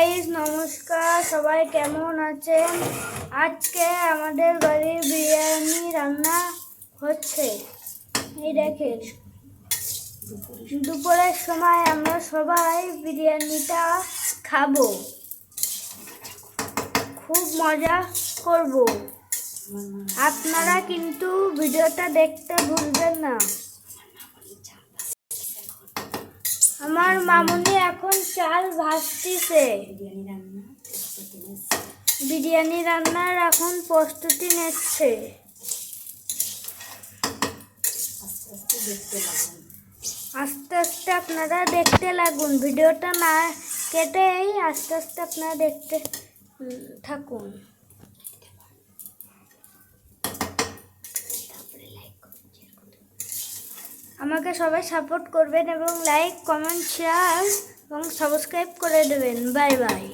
Guys নমস্কার, সবাই কেমন আছেন? আজকে আমাদের বাড়ি বিরিয়ানি রান্না হচ্ছে। এই দেখেন, দুপুরের সময় আমরা সবাই বিরিয়ানিটা খাব। খুব মজা করব। আপনারা কিন্তু ভিডিওটা দেখতে ভুলবেন না। আমার মামুনি এখন চাল ভাজতিছে। বিরিয়ানি রান্নার এখন প্রস্তুতি নিচ্ছে। আস্তে আস্তে আপনারা দেখতে লাগুন ভিডিওটা না কেটেই আস্তে আস্তে আপনারা দেখতে থাকুন। আমাকে সবাই সাপোর্ট করবেন এবং লাইক কমেন্ট শেয়ার এবং সাবস্ক্রাইব করে দেবেন। Bye bye